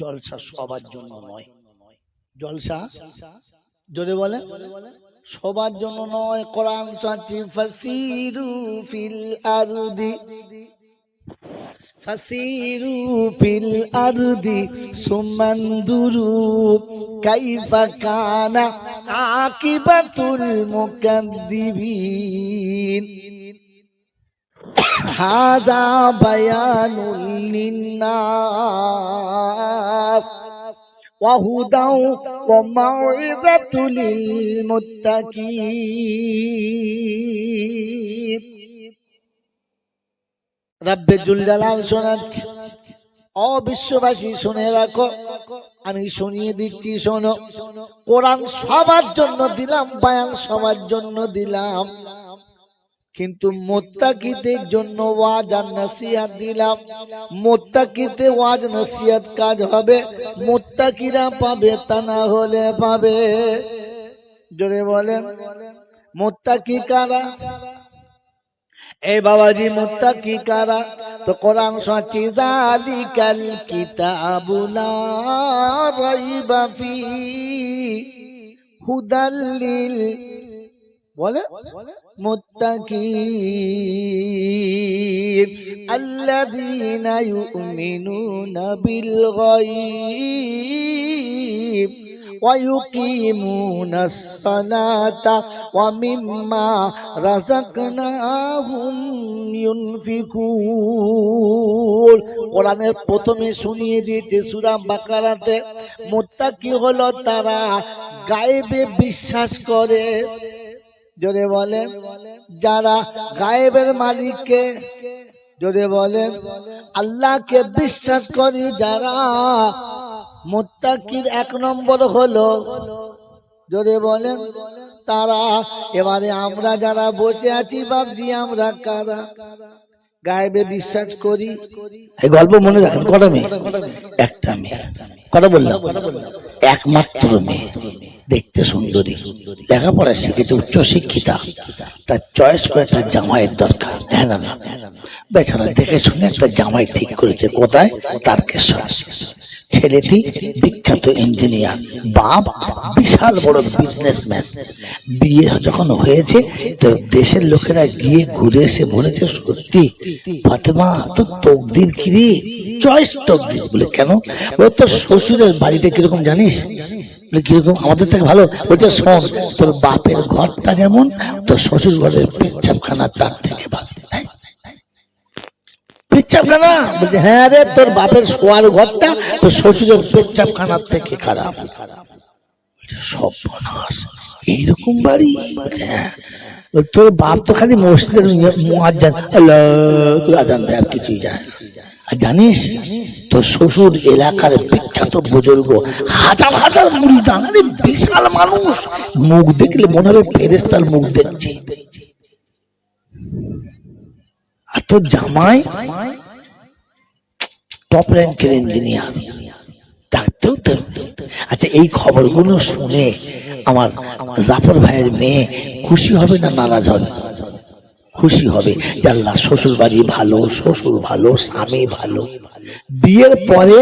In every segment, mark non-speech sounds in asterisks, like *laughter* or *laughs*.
জলসা সবার জন্য নয়। জলসা? জোরে বলে? সবার জন্য নয়। কোরআন সাচি ফাসিরু ফিল আরদি। ফাসিরু ফিল আরদি সুমানদুরু কাইফা কানা আকিবাতুল মুকাদ্দিবিন। হাদা বায়ানুল লিন্নাস وهدى وموعظة للمتقين রব্বে জুল জালাল শোনাচ্ছি ও বিশ্ববাসী শুনে রাখো আমি শুনিয়ে দিচ্ছি শোনো কোরআন সবার জন্য দিলাম বায়ান সবার জন্য দিলাম কিন্তু মোত্তাকিদের জন্য ওয়াজ আর নসিহাত দিলাম। মোত্তাকিতে ওয়াজ, নসিহাত কাজ হবে। মোত্তাকিরা পাবে তা না হলে পাবে। জোরে বলেন, মোত্তাকি কারা? এই বাবাজি, মোত্তাকি কারা? তো কোরআন সাচি জালিকাল কিতাবুলা রাইবা ফি হুদাল্লিল বলে মুত্তাকিন আল্লাযীনা ইউমিনুনা বিল গায়ব ويقيمون الصلاة ومما رزقناهم ينفقون কোরআনের প্রথমে শুনিয়ে দিয়েছে সূরা বাকারাতে মুত্তাকি হলো তারা গায়েবে বিশ্বাস করে জোরে বলেন, যারা গায়েবের মালিককে, জোরে বলেন, আল্লাহকে বিশ্বাস করি যারা মুত্তাকির এক নম্বর হলো, জোরে বলেন, তারা, এবারে আমরা যারা বসে আছি বাবজি আমরা কারা? গায়েবে বিশ্বাস করি। গল্প মনে রাখেন, কটা মেয়ে? একটা মেয়ে। কটা বললাম। একমাত্র মেয়ে। দেখতে সুন্দরী। লেখাপড়া শিখেছে উচ্চ শিক্ষিতা। তার চয়েস করে তার জামাইয়ের দরকার। হ্যাঁ না না? বেচারা দেখে শুনে একটা জামাই ঠিক করেছে। কোথায়? তারকেশ্বর। ছেলেটি বিখ্যাত ইঞ্জিনিয়ার বাপ বিশাল বড় বিজনেসম্যান বিয়ে যখন হয়েছে তো দেশের লোকেরা গিয়ে ঘুরে এসে বলেছে সত্যি ফাতেমা তো তকদির কিরে চয়েস তকদির বলে। কেন? বলে তোর শ্বশুরের বাড়িটা কীরকম জানিস? বলে কীরকম? আমাদের থেকে ভালো। বলছে শোন, তোর বাপের ঘরটা যেমন, তোর শ্বশুর ঘরের পেচ্ছাপখানা তার থেকে ভালো। হ্যাঁ? পেচ্ছাপখানা? বলছে হ্যাঁ রে, তোর বাপের শোয়ার ঘরটা তোর শ্বশুরের পেচ্ছাপখানার থেকে খারাপ। বলছে, সর্বনাশ। এইরকম বাড়ি? হ্যাঁ। তোর বাপ তো খালি মসজিদের মুয়াজ্জান। আল্লাহ আজান দেয় আর কিছুই জানে না। আর জানিস, তোর শ্বশুর এলাকার বিখ্যাত বুজুর্গ হাজার হাজার মুড়ি আরে বিশাল মানুষ। মুখ দেখলে মনে হবে ফেরেস্তার মুখ দেখছি। আর তোর জামাই টপ র্যাঙ্কের ইঞ্জিনিয়ার থাকতেও। আচ্ছা এই খবরগুলো শুনে আমার জাফর ভাইয়ের মেয়ে খুশি হবে না নারাজ হবে? খুশি হবে আল্লাহ শ্বশুর বাড়ি ভালো, শ্বশুর ভালো, স্বামী ভালো। বিয়ের পরে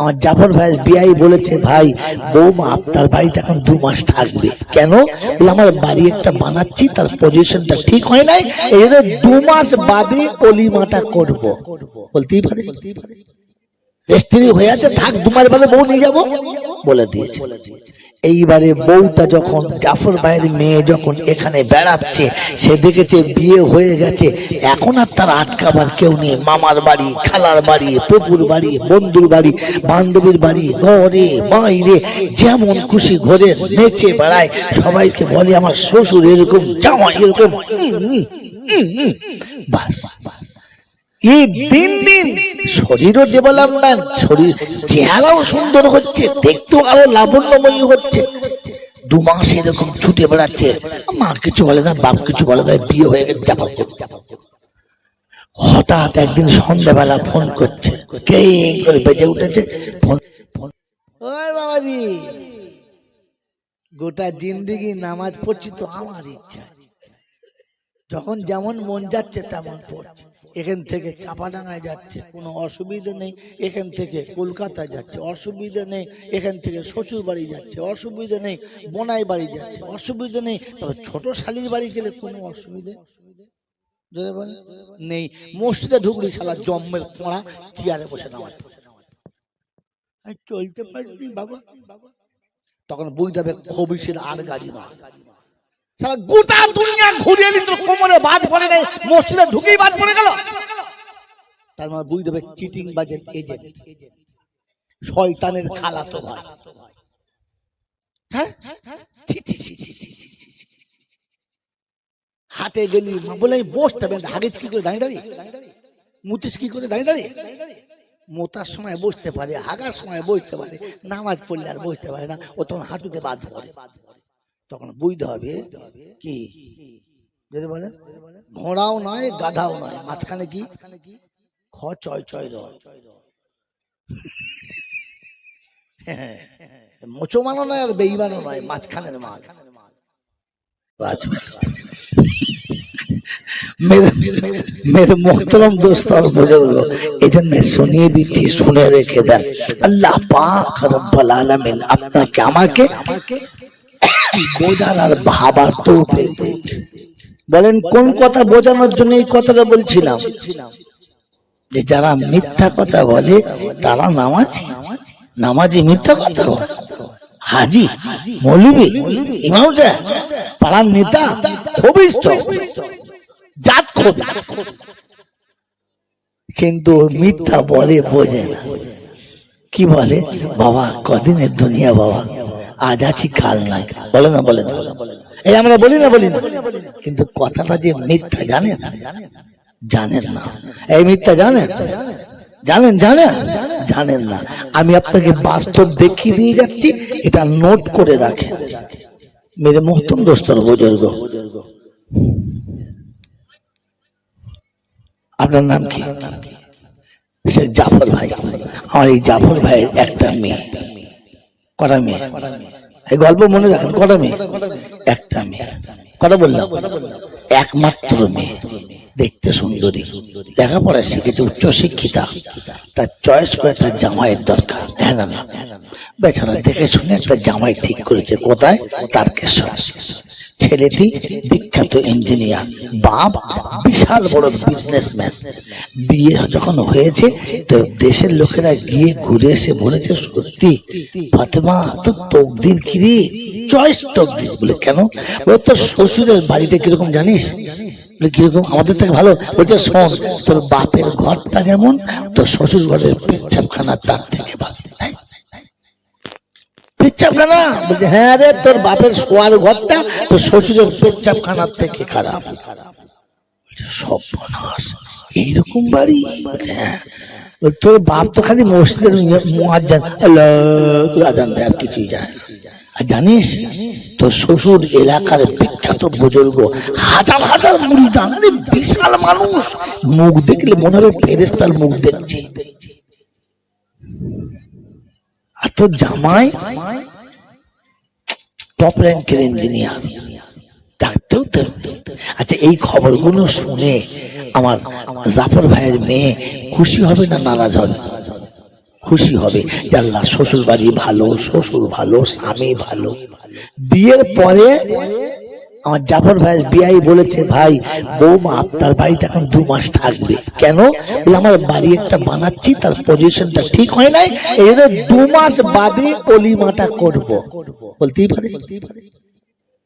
আমার জাফর ভাই বিয়াই বলেছে, ভাই, বৌমা, আপনার বাড়িতে এখন দু মাস থাকবে। কেন? বলে, আমার বাড়ি একটা বানাচ্ছি, তার পজিশনটা ঠিক হয় নাই, এই জন্য দু মাস বাদে অলিমাটা করব। বলতেই পারে। স্ত্রী হয়ে আছে, থাক, দু মাস বাদে বউ নিয়ে যাব, বলে দিয়েছে। এইবারে বউটা যখন জাফর ভাইয়ের মেয়ে যখন এখানে বেড়াচ্ছে, সে দেখেছে বিয়ে হয়ে গেছে। এখন আর তার আটকাবার কেউ নেই। মামার বাড়ি, খালার বাড়ি, পুকুর বাড়ি, বন্ধুর বাড়ি, বান্ধবীর বাড়ি, ঘরে, বাইরে, যেমন খুশি ঘরে নেচে বেড়ায়। সবাইকে বলে, আমার শ্বশুর এরকম জামা এরকম। বাস বাস। এই দিন দিন শরীরও শরীর চেহারাও সুন্দর হচ্ছে, দেখতেও আরও লাবণ্যময়ী হচ্ছে। দু মাস এরকম ছুটে বেড়াচ্ছে, মা কিছু বলে না, বাপ কিছু বলে না, বিয়ে হয়ে গেছে, চাপা হঠাৎ একদিন সন্ধ্যাবেলা ফোন করছে, কে করে বেজে উঠেছে? ফোন ওই বাবাজি, গোটা জিন্দিগি নামাজ পড়ছি তো আমার ইচ্ছা। যখন যেমন মন যাচ্ছে তেমন পড়ছে। এখান থেকে চাপাডাঙ্গায় যাচ্ছে, কোনো অসুবিধা নেই, এখান থেকে কলকাতায় যাচ্ছে, অসুবিধা নেই, এখান থেকে শ্বশুর বাড়ি যাচ্ছে, অসুবিধা নেই, বোনাই বাড়ি যাচ্ছে, অসুবিধা নেই, তবে ছোট শালির বাড়ি গেলে কোনো অসুবিধা জোরে বলে, নেই, মসজিদে ঢুকলি শালা জম্মের পড়া চেয়ারে বসে নামাজ চলতে পারছি বাবা। তখন বুঝতে হবে খবিসের আর গাড়ি মা সারা গোটা দুনিয়া ঘুরিয়ে নিত কোমরে বাজ পড়ে নেই মসজিদে ঢুকেই বাজ পড়ে গেল তার মানে বুঝতে হবে চিটিং বাজেট এজেন্ট শয়তানের খালাতো ভাই হ্যাঁ। হাটে গেলি বলে আমি বসতে হবে হাগিস কি করে দাঁড়িয়ে দাঁড়িয়ে মুতিস কি করে দাঁড়িয়ে দাঁড়িয়ে মোতার সময় বসতে পারে হাগার সময় বসতে পারে নামাজ পড়লে আর বসতে পারে না ও তখন হাঁটুতে বাদ পড়ে তখন বুঝতে হবে কি? যদি বলে, ঘোড়াও নয়, গাধাও নয়, মাঝখানে কি? খ, চয় চয় রয় হ্যাঁ, মোচমানো নয় আর বেইমানো নয়, মাঝখানের মাল। আপনাকে, আমাকে বোঝার আর ভাবার দিক। বলেন, কোন কথা বোঝানোর জন্য এই কথাটা বলছিলাম? যে যারা মিথ্যা কথা বলে, তারা নামাজি। নামাজি মিথ্যা কথা বলে। হাজি, মৌলবি, ইমাম পাড়ার নেতা খবিষ্ঠ জাত খোদ কিন্তু মিথ্যা বলে বোঝে না। কি বলে? বাবা, কদিনের দুনিয়া বাবা। আজ আছি কাল নাই। বলে না বলে না। এই আমরা বলি না বলি না। কিন্তু কথাটা যে মিথ্যা, জানেন? জানেন না। এই মিথ্যা জানেন? জানেন জানেন? জানেন না। আমি আপনাকে বাস্তব দেখিয়ে দিয়ে যাচ্ছি, এটা নোট করে রাখেন। মেরে মোহতম দোস্তর বুজুর্গ। আপনার নাম কি? সে জাফর ভাই। আমার এই জাফর ভাইয়ের একটা মেয়ে। কটা মেয়ে? এই গল্প মনে রাখেন, কটা মেয়ে? একটা মেয়ে। কটা বললাম? একমাত্র মেয়ে। দেখতে সুন্দরী। লেখাপড়া শিখেছে উচ্চ শিক্ষিতা। তার চয়েস করে তার জামাইয়ের দরকার হ্যাঁ বেচারা দেখে শুনে একটা জামাই ঠিক করেছে। কোথায়? তারকেশ্বর। ছেলেটি বিখ্যাত ইঞ্জিনিয়ার, বাপ বিশাল বড় বিজনেসম্যান বিয়ে যখন হয়েছে, তো দেশের লোকেরা গিয়ে ঘুরে এসে বলেছে, সত্যি, ফাতেমা তো তকদির কিরে চয়েস তকদির। বলে, কেন? বলে, তোর শ্বশুরের বাড়িটা কীরকম জানিস? বলে, কীরকম? আমাদের থেকে ভালো? বলছে, শোন, তোর বাপের ঘরটা যেমন, তোর শ্বশুর ঘরের পেচ্ছাপখানা তার থেকে ভালো? পেচ্ছাপখানা বলছে হ্যাঁ রে তোর বাপের শোয়ার ঘরটা তোর শ্বশুরের পেচ্ছাপখানার থেকে খারাপ। বলছে, সর্বনাশ এইরকম বাড়ি? হ্যাঁ। তোর বাপ তো খালি মসজিদের মুয়াজ্জান। আজান দেয় আর কিছুই জানে। আর জানিস তোর শ্বশুর এলাকার বিখ্যাত বুজুর্গ হাজার হাজার মুড়ি জানারে বিশাল মানুষ। মুখ দেখলে মনে হবে ফেরেস্তার মুখ দেখছি। তোর জামাই টপ র্যাঙ্কের ইঞ্জিনিয়ার থাকতেও আচ্ছা এই খবরগুলো শুনে আমার জাফর ভাইয়ের মেয়ে খুশি হবে না নারাজ হবে? খুশি হবে আল্লাহ শ্বশুর বাড়ি ভালো, শ্বশুর ভালো, স্বামী ভালো। বিয়ের পরে আমার জাফর ভাই বিয়াই বলেছে, ভাই, বৌমা, আপনার বাড়িতে এখন দু মাস থাকবে। কেন? বলে, আমার বাড়ি একটা বানাচ্ছি, তার পজিশনটা ঠিক হয় নাই, এই দু মাস বাদে অলিমাটা করব। বলতেই পারে।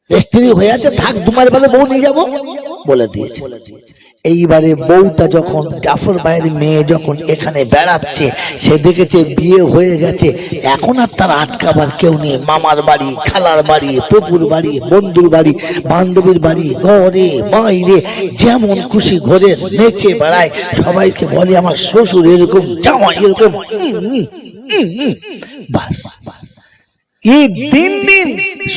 স্ত্রী হয়ে আছে থাক দু মাস বাদে বউ নিয়ে যাব বলে দিয়েছে এইবারে বউটা যখন জাফর ভাইয়ের মেয়ে যখন এখানে বেড়াচ্ছে সে দেখেছে বিয়ে হয়ে গেছে এখন আর তার আটকাবার কেউ নেই মামার বাড়ি খালার বাড়ি পুকুর বাড়ি বন্ধুর বাড়ি বান্ধবীর বাড়ি ঘরে বাইরে যেমন খুশি ঘরে নেচে বেড়ায় সবাইকে বলে আমার শ্বশুর এরকম জামাই এরকম। বাস বাস এই দিন দিন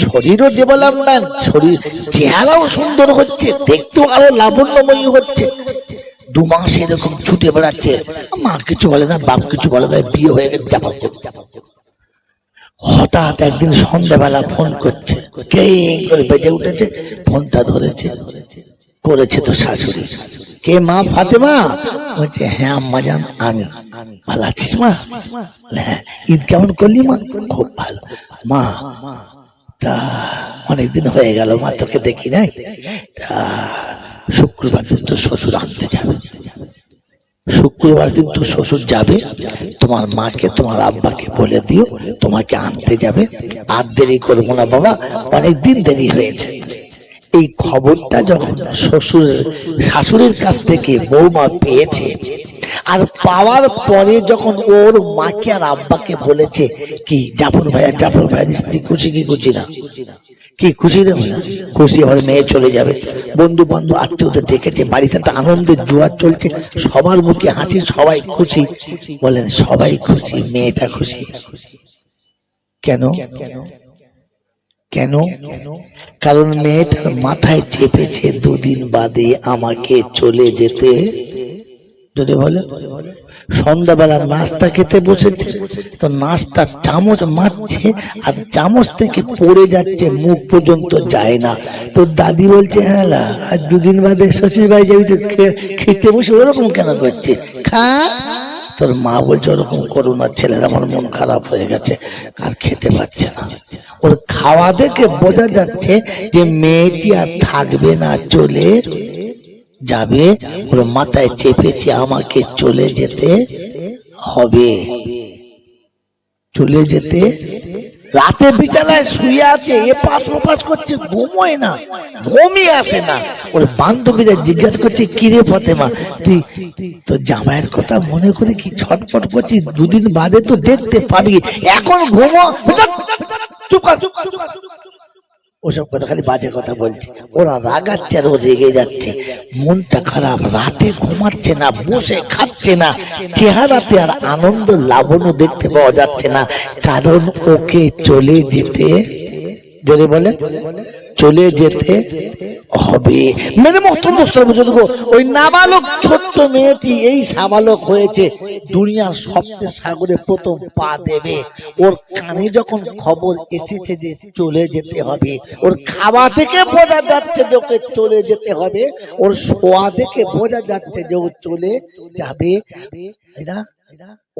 শরীরও ডেভেলপমেন্ট শরীর চেহারাও সুন্দর হচ্ছে, দেখতেও আরও লাবণ্যময়ী হচ্ছে। দু মাস এরকম ছুটে বেড়াচ্ছে, মা কিছু বলে না, বাপ কিছু বলে না, বিয়ে হয়ে গেছে, চাপা হঠাৎ একদিন সন্ধ্যাবেলা ফোন করছে, কে করে বেজে উঠেছে? ফোনটা ধরেছে, করেছে তো শাশুড়ি। কে মা? ফাতেমা? বলছে হ্যাঁ আম্মা জান, আমি। ভালো আছিস মা? হ্যাঁ ঈদ কেমন করলি মা? খুব ভালো। মা, তা অনেকদিন হয়ে গেল, মা তোকে দেখি নাই? তা শুক্রবার দিন তো শ্বশুর আনতে যাবে। শুক্রবার দিন তো শ্বশুর যাবে, তোমার মাকে, তোমার আব্বাকে বলে দিও, তোমাকে আনতে যাবে। আর দেরি করব না বাবা, অনেকদিন দেরি হয়েছে। এই খবরটা যখন শ্বশুরের শাশুড়ির কাছ থেকে বৌমা পেয়েছে, আর পাওয়ার পরে যখন ওর মাকে আর আব্বাকে বলেছে কি, জাফর ভাইয়া, জাফর ভাইয়ের স্ত্রী খুশি কি খুশি না? কি খুশি দেবো না খুশি, আমার মেয়ে চলে যাবে। বন্ধু বান্ধব আত্মীয়দের ডেকেছে, বাড়িতে তো আনন্দের জোয়ার চলছে, সবার মুখে হাসি, সবাই খুশি। বলেন সবাই খুশি, মেয়েটা খুশি। কেন কেন? কেন? কারণ মেয়েটার মাথায় চেপেছে দুদিন বাদে আমাকে চলে যেতে। যদি বলে সন্ধ্যাবেলা নাস্তা খেতে বসেছে তো নাস্তা চামচ মারছে আর চামচ থেকে পড়ে যাচ্ছে মুখ পর্যন্ত যায় না। তো দাদি বলছে হ্যাঁ আর দুদিন বাদে শ্বশুর বাড়ি যাবি তো খেতে বসে ওরকম কেন করছে? খা তোর মা বলছে, ওরকম করো না, ছেলের আমার মন খারাপ হয়ে গেছে, আর খেতে পাচ্ছে না। ওর খাওয়া দেখে বোঝা যাচ্ছে যে মেয়েটি আর থাকবে না, চলে যাবে। ওর মাথায় চেপেছে, আমাকে চলে যেতে হবে। চলে যেতে রাতে বিছানায় শুয়ে আছে, এ পাশ ও পাশ করছে, ঘুমোয় না, ঘুমই আসে না। ওর বান্ধবীরা জিজ্ঞাসা করছে, কিরে ফতেমা, তুই তো জামাইয়ের কথা মনে করে কি ছটফট করছিস? দুদিন বাদে তো দেখতে পাবি। এখন ঘুমো চুপ চুপ। ওসব কথা খালি বাজে কথা বলছে। ওরা রাগাচ্ছে আর ও রেগে যাচ্ছে। মনটা খারাপ, রাতে ঘুমাচ্ছে না, বসে খাচ্ছে না, চেহারাতে আর আনন্দ লাবণ্য দেখতে পাওয়া যাচ্ছে না। কারণ ওকে চলে যেতে যদি বলে চলে যেতে হবে। মেরে মহতম বুঝুক ওই নাবালক ছোট্ট মেয়েটি এই সাবালক হয়েছে, দুনিয়ার স্বপ্নের সাগরে প্রথম পা দেবে। ওর কানে যখন খবর এসেছে যে চলে যেতে হবে, ওর খাওয়া থেকে বোঝা যাচ্ছে যে ওকে চলে যেতে হবে, ওর শোয়া থেকে বোঝা যাচ্ছে যে ও চলে যাবে। এরা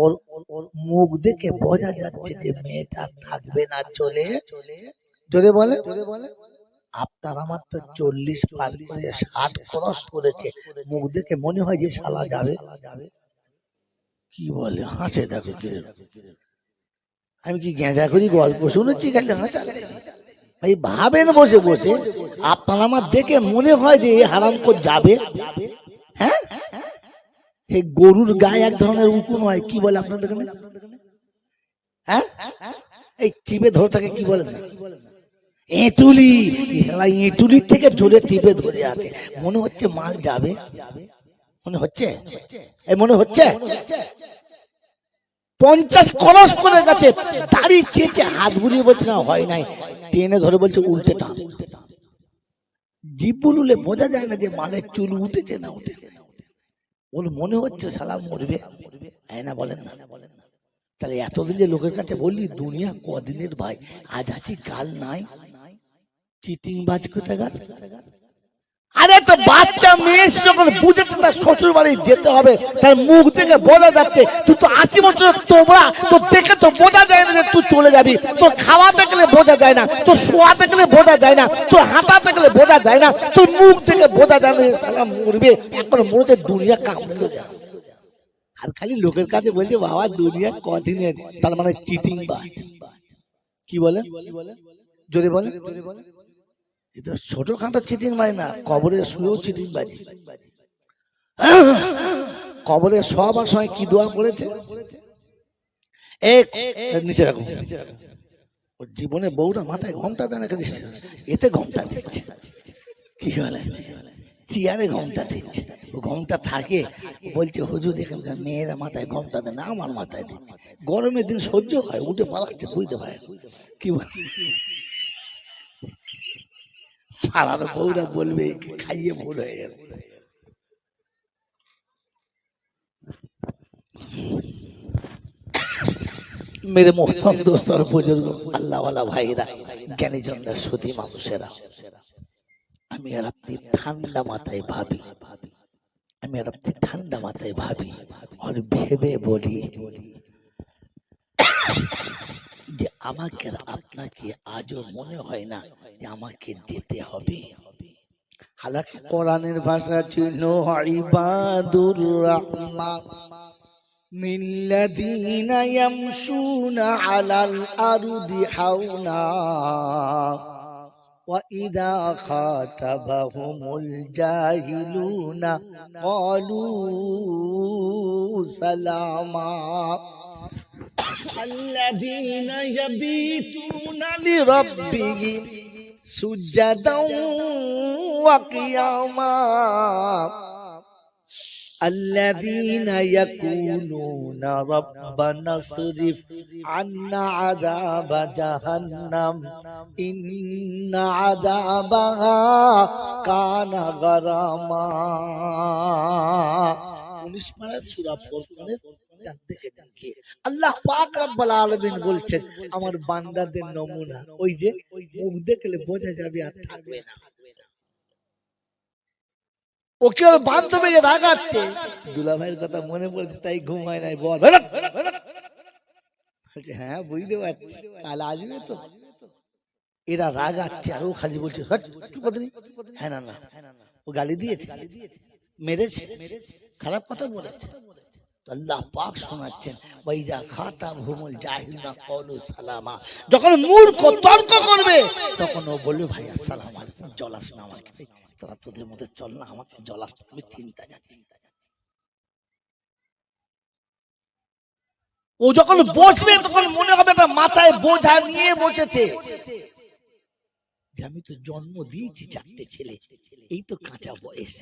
ওর ওর মুখ দেখে বোঝা যাচ্ছে যে মেয়েটা থাকবে না, চলে জোরে বলে? আপনার আমার তো চল্লিশ পার করে ষাট ক্রস করেছে। মুখ দেখে মনে হয় যে শালা যাবে। কি বলে? হাসে দেখো কি আমি কি গেঁজা করি গল্প শুনেছি খালি? হাসা ভাই ভাবেন বসে বসে আপনার আমার দেখে মনে হয় যে হারাম করে যাবে। হ্যাঁ? সেই গরুর গায়ে এক ধরনের উকুন হয় কি বলে আপনাদের হ্যাঁ? এই চিপে ধরে থাকে কি বলে? না এঁটুলি শালা এঁটুলির থেকে জোরে টিপে ধরে আছে। মনে হচ্ছে মাল যাবে? মনে হচ্ছে? মনে হচ্ছে? পঞ্চাশ খরচ করে গেছে। দাড়ি চেয়েছে হাত বুলিয়ে বলছে, না, হয় নাই। টেনে ধরে বলছে, উল্টে টান। জিভ বুলুলে বোঝা যায় না যে মালের চুল উঠেছে না উঠেছে। ওর মনে হচ্ছে শালা মরবে। হ্যাঁ না, বলেন না। তাহলে এতদিন যে লোকের কাছে বললি, দুনিয়া কদিনের ভাই? আজ আছি, কাল নাই? আরে তো বাচ্চা মেয়ে যখন বুঝেছে তার শ্বশুর বাড়ি যেতে হবে, তার মুখ বোঝা যাচ্ছে, তুই তো আশি বছর তোমরা তো দেখে তো বোঝা যায় না যে তুই চলে যাবি। তোর খাওয়াতে গেলে বোঝা যায় না, তোর শোয়াতে গেলে বোঝা যায় না, তোর হাঁটাতে গেলে বোঝা যায় না, তোর মুখ থেকে বোঝা যায় না মরবে। এখন হচ্ছে দুনিয়া কামড়ে দেবে। আর খালি লোকের কাছে বলছে, বাবা, দুনিয়া কদিনের? তার মানে চিটিং বাজ। কি বলে? জোরে বলে? এটা ছোটখাটো চিটিং বাজ না কবরে শুয়েও চিটিং বাজি। কবরে সবার সময় কি দোয়া পড়েছে? এক নিচে ওর জীবনে বউরা মাথায় ঘণ্টা দেয় না এতে ঘণ্টা দিচ্ছে। কি বলে? চেয়ারে ঘণ্টা দিচ্ছে। ও ঘণ্টা থাকে। বলছে, হুজুর, এখানকার মেয়েরা মাথায় ঘণ্টা দেয় না, আমার মাথায় দিচ্ছে। গরমের দিন সহ্য হয়, উঠে পালাচ্ছে, বুঝতে পারে। কি বলে? পাড়ার বউরা বলবে খাইয়ে ভুল হয়ে গেছে। মেরে মোহতম দোস্তর বুজুর্গ। আল্লাহওয়ালা ভাইরা জ্ঞানী জন্য সুধী মানুষেরা আমি আর আপনি ঠান্ডা মাথায় ভাবি আমি রাত্রে ঠান্ডা মাথায় ভাবি আর ভেবে বলি যে আমাকে আর আপনাকে আজও মনে হয় না যে আমাকে যেতে হবে হালাকে কোরআনের ভাষা ছিল ইবাদুর রহমান الذين يمشون على الأرض حونا وإذا خاطبهم الجاهلون قالوا سلاما الذين يبيتون لربهم سجدا وقياما الذين يقولون ربنا اصرف عنا عذاب جهنم إن عذابها كان غراما উনিশ পারা সুরা ফোরকানের আমার বান্দাদের নমুনা ওই যে মুখ দেখলে বোঝা যাবে আর থাকবে না। ওর যে রাগাচ্ছে। দুলা ভাইয়ের কথা মনে পড়েছে তাই ঘুমায় নাই বল। হ্যাঁ বুঝতে পারছি। কাল আসবে তো। এরা রাগাচ্ছে আর ও খালি বলছে "হট, চুপ করে নি। হ্যাঁ না না। ও গালি দিয়েছে মেরেছে। খারাপ কথা বলেছে। আল্লাহ পাক শোনাচ্ছেন ওয়াইজা খাতা ভুমুল জাহিলনা কলু সালামা। যখন মূর্খ তর্ক করবে তখন ও বলবে ভাই আসসালাম আলাইকুম জলাস না আমাকে। তোরা তোদের মধ্যে চল না আমাকে জলাস না, আমি চিন্তা যাচ্ছি ও যখন বসবে তখন মনে হবে একটা মাথায় বোঝা নিয়ে বসেছে। যে আমি তো জন্ম দিয়েছি চারটে ছেলে। এই তো কাঁচা বয়স।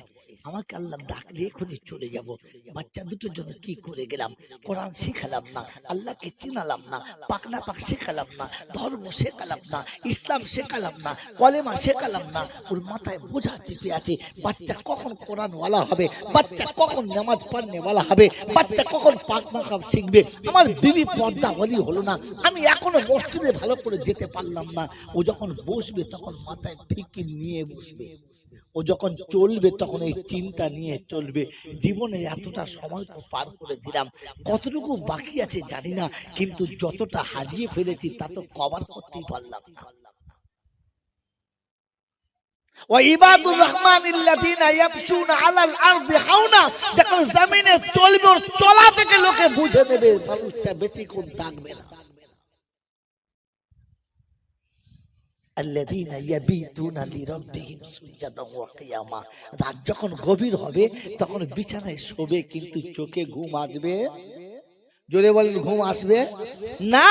আমাকে আল্লাহ ডাকলে এখনই চলে যাব। বাচ্চা দুটোর জন্য কি করে গেলাম? কোরআন শেখালাম না। আল্লাহকে চিনালাম না। পাকনা পাক শেখালাম না। ধর্ম শেখালাম না। ইসলাম শেখালাম না। কলেমা শেখালাম না। ওর মাথায় বোঝা চেপে আছে বাচ্চা কখন কোরআন ওয়ালা হবে? বাচ্চা কখন নামাজ পড়নে ওয়ালা হবে? বাচ্চা কখন পাকনা কাপ শিখবে? আমার বিবি পর্দা ওয়ালি হলো না। আমি এখনও মসজিদে ভালো করে যেতে পারলাম না। ও যখন বসবে তখন মাথায় ফিকির নিয়ে বসবে, ও যখন চলবে তখন এই চিন্তা নিয়ে চলবে। জীবনে এতটা সময় তো পার করে দিলাম। কতটুকু বাকি আছে জানি না, কিন্তু যতটা হারিয়ে ফেলেছি তা তো কভার করতেই পারলাম না। চলবে, চলা থেকে লোকে বুঝে নেবে, মানুষটা বেশিক্ষণ থাকবে না। রাত যখন গভীর হবে তখন বিছানায় শোবে কিন্তু চোখে ঘুম আসবে। জোরে বলেন ঘুম আসবে? না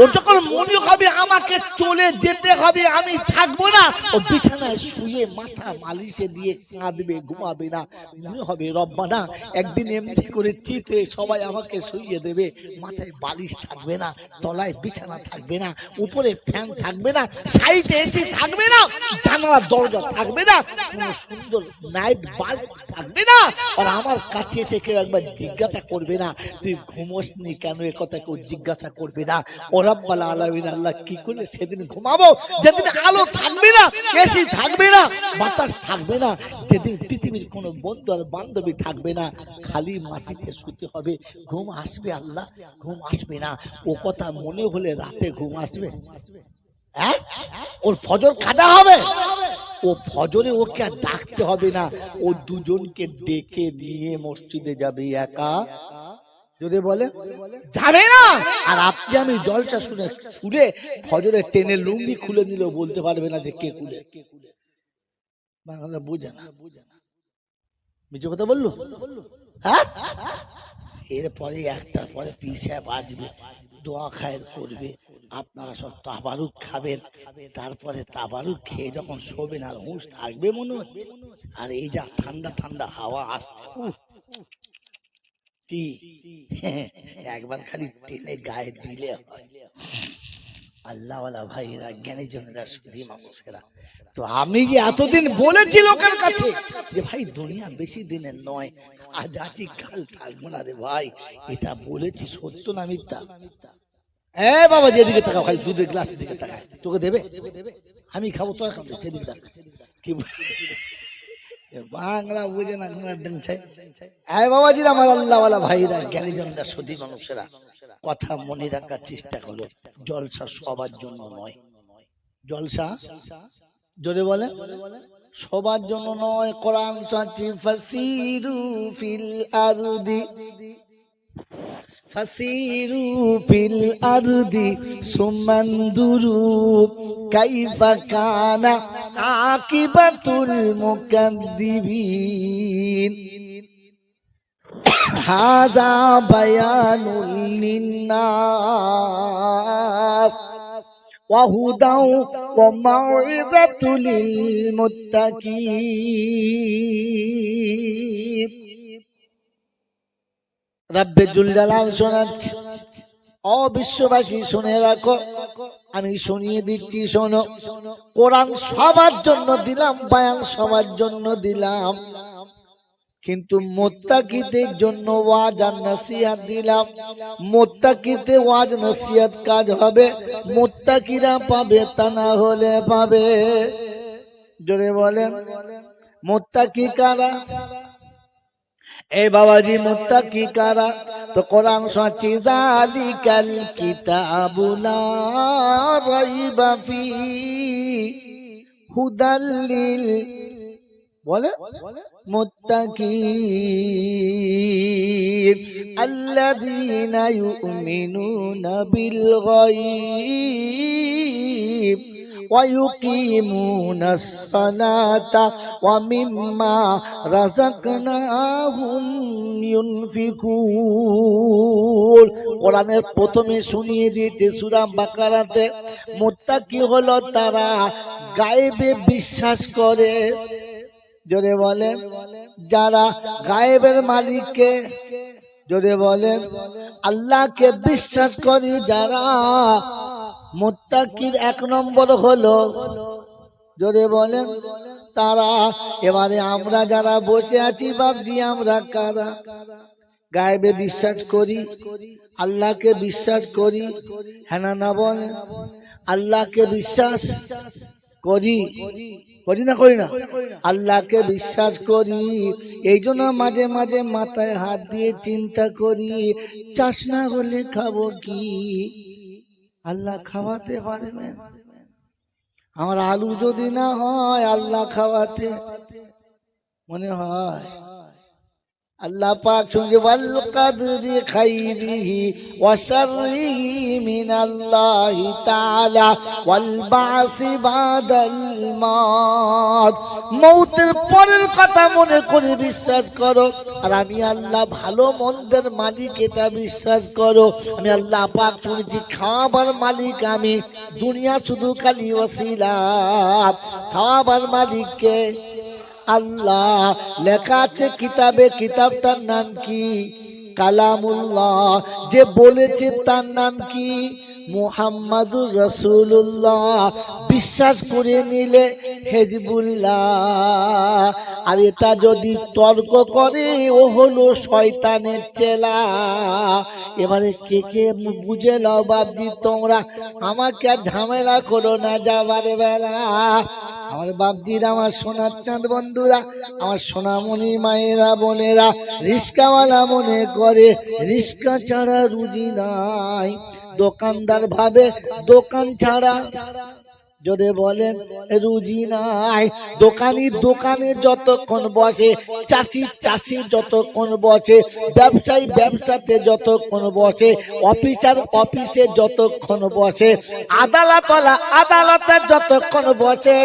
ও যখন মনে হবে আমাকে চলে যেতে হবে আমি থাকব না ও বিছানায় শুয়ে মাথা মালিশে দিয়ে কাঁদবে ঘুমাবে না। মনে হবে রব্বা না একদিন এমনি করে চিতে সবাই আমাকে শুইয়ে দেবে। মাথায় বালিশ থাকবে না তলায় বিছানা থাকবে না উপরে ফ্যান থাকবে না সাইডে এসি থাকবে না জানালা দরজা থাকবে না কোনো সুন্দর নাইট বাল্ব থাকবে না। আর আমার কাছে এসে কেউ একবার জিজ্ঞাসা করবে না তুই ঘুমোসনি কেন এ কথা কেউ জিজ্ঞাসা করবে না? ওরাব্বাল আলামিন, আল্লাহ কি করে সেদিন ঘুমাবো? যেদিন আলো থাকবে না, এসি থাকবে না, বাতাস থাকবে না, যেদিন পৃথিবীর কোনো বন্ধু আর বান্ধবী থাকবে না, খালি মাটিতে শুতে হবে। ঘুম আসবে আল্লাহ, ঘুম আসবে না। ও কথা মনে হলে রাতে ঘুম আসবে। হ্যাঁ? ওর ফজর কাজা হবে। ও ফজরে ওকে আর ডাকতে হবে না। ও দুজনকে ডেকে নিয়ে মসজিদে যাবে একা। যদি বলে যাবে না! আর আপনি আমি জলসা শুনে শুনে ফজরে টেনে লুঙ্গি খুলে নিলেও বলতে পারবে না যে কে খুলে। বাংলা বুঝে না। মিছে কথা বলল? হ্যাঁ? এরপরে একটা পরে পিসা বাজবে দোয়া খায়ের করবে আপনারা সব তাবারুক খাবেন তারপরে তাবারুক খেয়ে যখন শোবেন আর হুঁশ থাকবে মনে হচ্ছে। আর এই যা ঠান্ডা ঠান্ডা হাওয়া আসছে কি *laughs* একবার খালি টেনে গায়ে দিলে আল্লাহওয়ালা ভাইরা জ্ঞানী জনেরা সুধী মানুষেরা। তো আমি যে এতদিন বলেছি লোকের কাছে যে, ভাই, দুনিয়া বেশি দিনের নয়, আজ আছি, কাল থাকব না রে ভাই। এটা বলেছি সত্য না মিথ্যা? এ বাবা, যেদিকে তাকাও, খালি দুধের গ্লাসের দিকে তাকায়। তোকে দেবে? আমি খাব, তোর খাব সেদিকে তাকা কি বল- বুঝে না হ্যাঁ বাবাজির আমার আল্লাহওয়ালা ভাইরা, জ্ঞানীজনরা, সতী মানুষেরা, কথা মনে রাখার চেষ্টা করো। জলসা সবার জন্য নয়। জলসা? জোরে বলে। সবার জন্য নয়। কোরআন চাচ্ছি ফাসিরু ফিল আরদি। فسيروا في الأرض ثم انظروا كيف كان عاقبة المكذبين هذا بيان للناس وهدى وموعظة للمتقين রব্বে জুলজালাল শোনাচ্ছে। ও বিশ্ববাসী, শুনে রাখো। আমি শুনিয়ে দিচ্ছি, শোনো। কোরআন সবার জন্য দিলাম, বায়ান সবার জন্য দিলাম। কিন্তু মোত্তাকিদের জন্য ওয়াজ আর নসিহাত দিলাম। মোত্তাকিতে ওয়াজ, নসিহাত কাজ হবে। মোত্তাকিরা পাবে, তা না হলে পাবে। জোরে বলেন, মোত্তাকি কারা? এই বাবাজি মুত্তাকি কারা? তো কোরআন সাচি জালিকাল কিতাবুলা রাইবা ফি হুদাল্লিল বলে? মুত্তাকিন আল্লাযীনা ইউমিনুনা বিল গায়ব ويقيمون الصلاة ومما رزقناهم ينفقون কোরআনের প্রথমে শুনিয়ে দিয়েছে সূরা বাকারাতে মুত্তাকি হলো তারা গায়েবে বিশ্বাস করে জোরে বলেন যারা গায়েবের মালিককে জোরে বলেন আল্লাহকে বিশ্বাস করি যারা মুত্তাকির এক নম্বর হলো, যদি বলেন তারা, এবারে আমরা যারা বসে আছি বাবজি আমরা কারা? গায়েবে বিশ্বাস করি, আল্লাহকে বিশ্বাস করি হ্যাঁ না বলেন? আল্লাহকে বিশ্বাস করি করি না করি না? আল্লাহকে বিশ্বাস করি, এই জন্য মাঝে মাঝে মাথায় হাত দিয়ে চিন্তা করি, চাষ না হলে খাব কি? আল্লাহ খাওয়াতে পারবেন। আমার আলু যদি না হয় আল্লাহ খাওয়াতে। মনে হয় আল্লাহ পাক ওয়াল কাদরি খাইরিহি ওয়া শাররিহি মিনাল্লাহি তাআলা ওয়াল বাসি বাদাল মাউত। মৌতের পরের কথা মনে করে বিশ্বাস করো, আর আমি আল্লাহ ভালো মন্দের মালিক, এটা বিশ্বাস করো। আমি আল্লাহ পাক শুনেছি, খাওয়াবার মালিক আমি। দুনিয়া শুধু খালি ওসিলা খাওয়াবার মালিককে আল্লাহ লেখা আছে কিতাবে কিতাবটার নাম কি? কালামুল্লাহ। যে বলেছে তার নাম কি? মুহাম্মাদুর রসুল্লাহ বিশ্বাস করে নিলে হেজবুল্লাহ। আর এটা যদি তর্ক করে, ও হলো শয়তানের চেলা। এবারে কে কে বুঝে লও বাবজি তোমরা আমাকে আর ঝামেলা করো না যাবারে বেলা। আমার বাপজির, আমার সোনার চাঁদ বন্ধুরা, আমার সোনামণি মায়েরা, বোনেরা, রিস্কাওয়ালা মনে করে, রিস্কা ছাড়া রুজি নাই। দোকানদার ভাবে দোকান ছাড়া যদি বলেন, রুজি নাই। দোকানি দোকানে যতক্ষণ বসে, চাষি চাষি যতক্ষণ বসে, ব্যবসায়ী ব্যবসাতে যতক্ষণ বসে, অফিসার অফিসে যতক্ষণ বসে আদালতওয়ালা আদালতে যতক্ষণ বসে,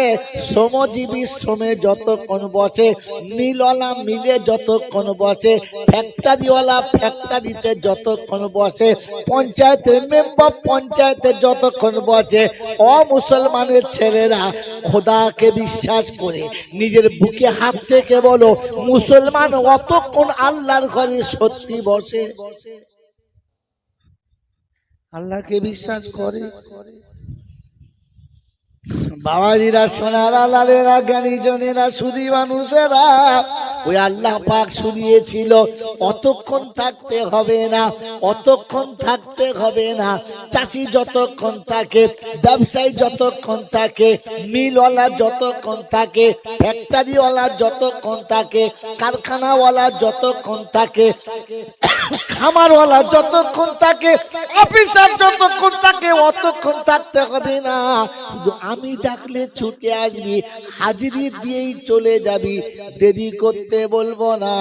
শ্রমজীবী শ্রমে যতক্ষণ বসে, মিলওয়ালা মিলে যতক্ষণ বসে, ফ্যাক্টরিওয়ালা ফ্যাক্টরিতে যতক্ষণ বসে, পঞ্চায়েতের মেম্বার পঞ্চায়েতে যতক্ষণ বসে অমুসলমানের ছেলেরা খোদাকে বিশ্বাস করে, নিজের বুকে হাত থেকে বলো, মুসলমান অতক্ষণ আল্লাহর ঘরে সত্যি বসে? আল্লাহকে বিশ্বাস করে? বাবাজিরা সোনারা লালেরা জ্ঞানী জনেরা সুদী মানুষেরা, ওই আল্লাহ পাক শুনিয়েছিল, অতক্ষণ থাকতে হবে না, অতক্ষণ থাকতে হবে না। চাষি যতক্ষণ থাকে, ব্যবসায়ী যতক্ষণ থাকে, মিলওয়ালা যতক্ষণ থাকে, ফ্যাক্টরিওয়ালা যতক্ষণ থাকে, কারখানাওয়ালা যতক্ষণ থাকে, খামারওয়ালা যতক্ষণ থাকে, অফিসার যতক্ষণ থাকে, অতক্ষণ থাকতে হবে না। আমি ডাকলে ছুটে আসবি, হাজিরি দিয়েই চলে যাবি। দেরি করতে বলব না,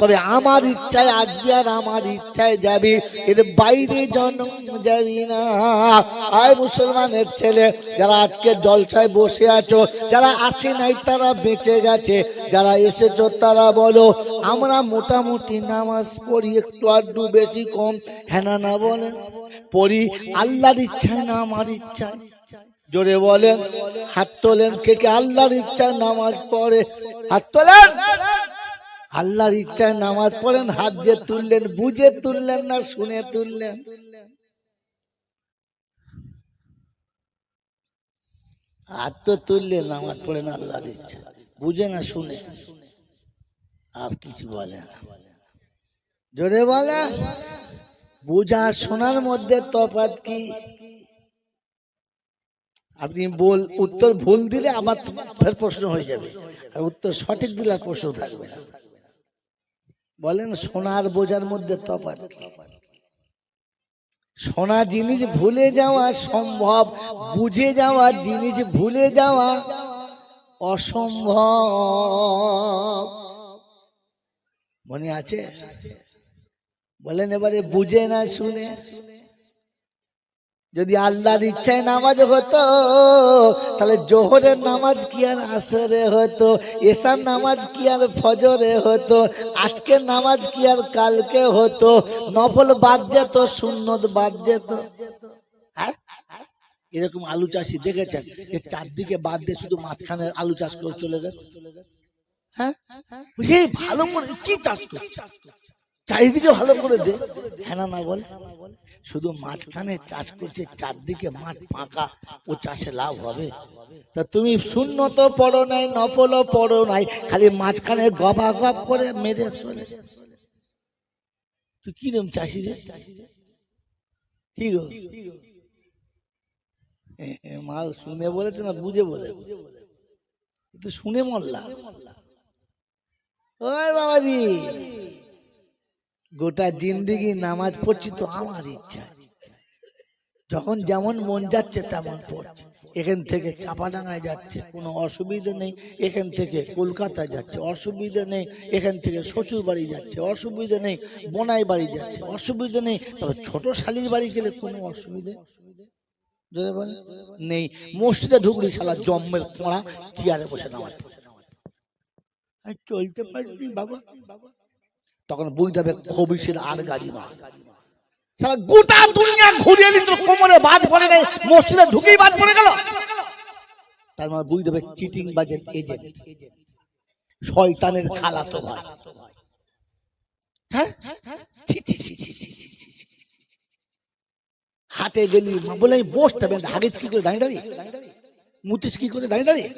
তবে আমার ইচ্ছায় আসবি আর আমার ইচ্ছায় যাবি। এর বাইরে জন্ম যাবি না। আয় মুসলমানের ছেলে, যারা আজকে জলসায় বসে আছো, যারা আসে নাই তারা বেঁচে গেছে, যারা এসেছ তারা বলো, আমরা মোটামুটি নামাজ পড়ি, একটু আড্ডু বেশি কম হ্যাঁ না বলে পড়ি আল্লাহর ইচ্ছায় না আমার ইচ্ছায়? জোরে বলেন, হাত তোলেন, কে কে? আল্লাহর ইচ্ছায় নামাজ পড়ে। হাত তোলেন? আল্লাহর ইচ্ছায় নামাজ পড়েন, হাত যে তুললেন, বুঝে তুললেন না, শুনে তুললেন। হাত তো তুললেন, নামাজ পড়েন আল্লাহর ইচ্ছা বুঝে না, শুনে। আর কিছু বলে না। জোরে বলে বুঝা শোনার মধ্যে তফাৎ কি? আপনি বল, উত্তর ভুল দিলে আবার ফের প্রশ্ন হয়ে যাবে। আর উত্তর সঠিক দিলে আর প্রশ্ন থাকবে না। বলেন, সোনার বোঝার মধ্যে তফাৎ সোনা জিনিস ভুলে যাওয়া সম্ভব, বুঝে যাওয়া জিনিস ভুলে যাওয়া অসম্ভব। মনে আছে? বলেন, এবারে বুঝে না শুনে যদি আল্লাহর ইচ্ছায় নামাজ হতো, তাহলে জোহরের নামাজ কি আর আসরে হতো এসার নামাজ কি আর ফজরে হতো আজকে নামাজ কি আর কালকে হতো, নফল বাদ যেত, সুন্নত বাদ যেত। হ্যাঁ? এরকম আলু চাষি দেখেছেন যে চারদিকে বাদ দিয়ে শুধু মাঝখানে আলু চাষ করে চলে গেছে? হ্যাঁ? ভালো করে কি চাষ করছে? চারিদিকে ভালো করে দে। হ্যাঁ না বলে। শুধু মাঝখানে চাষ করছে, চারদিকে মাঠ ফাঁকা, ও চাষে লাভ হবে। তা তুমি শূন্য তো পড়ো নাই নফলও পড়ো নাই, খালি মাঝখানে গবা গপ করে মেরে চলে তুই কিরম চাষি রে? কি গো? মাল শুনে বলেছে না বুঝে বলেছে? তুই শুনে মরলা ওই বাবাজি গোটা জিন্দিগি নামাজ পড়ছি তো আমার ইচ্ছা যখন যেমন মন যাচ্ছে তেমন পড়ছে। এখান থেকে চাপাডাঙ্গায় যাচ্ছে, কোনো অসুবিধা নেই। এখান থেকে কলকাতায় যাচ্ছে, অসুবিধা নেই। এখান থেকে শ্বশুর বাড়ি যাচ্ছে, অসুবিধা নেই। বোনাই বাড়ি যাচ্ছে, অসুবিধা নেই। তবে ছোট শালির বাড়ি গেলে কোনো অসুবিধা জোরে বলে? নেই। মসজিদে ঢুকলি শালা জম্মের পড়া চেয়ারে বসে নামাজ চলতে পারছি বাবা। তখন বুঝতে হবে খবিসের আর গাড়ি মা সারা গোটা দুনিয়া ঘুরিয়ে নিত কোমরে বাজ পড়ে নেই মসজিদে ঢুকেই বাজ পড়ে গেল তার মানে বুঝতে হবে চিটিং বাজের এজেন্ট শয়তানের খালাতো ভাই হ্যাঁ। হাটে গেলি বলে বসতে হবে হাগিস কি করে দাঁড়িয়ে দাঁড়িয়ে মুতিস কি করে দাঁড়িয়ে দাঁড়িয়ে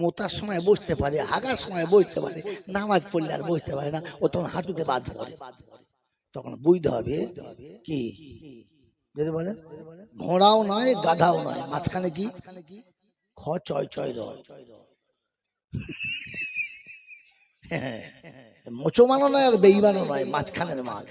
মোতার সময় বসতে পারে, হাগার সময় বসতে পারে, নামাজ পড়লে আর বসতে পারে না, ও তখন হাঁটুতে বাদ পড়ে। তখন বুঝতে হবে কি? যদি বলে, ঘোড়াও নয়, গাধাও নয়, মাঝখানে কি? খ চয় চয় রয় মোচমানো নয় আর বেইমানও নয়, মাঝখানের মাছ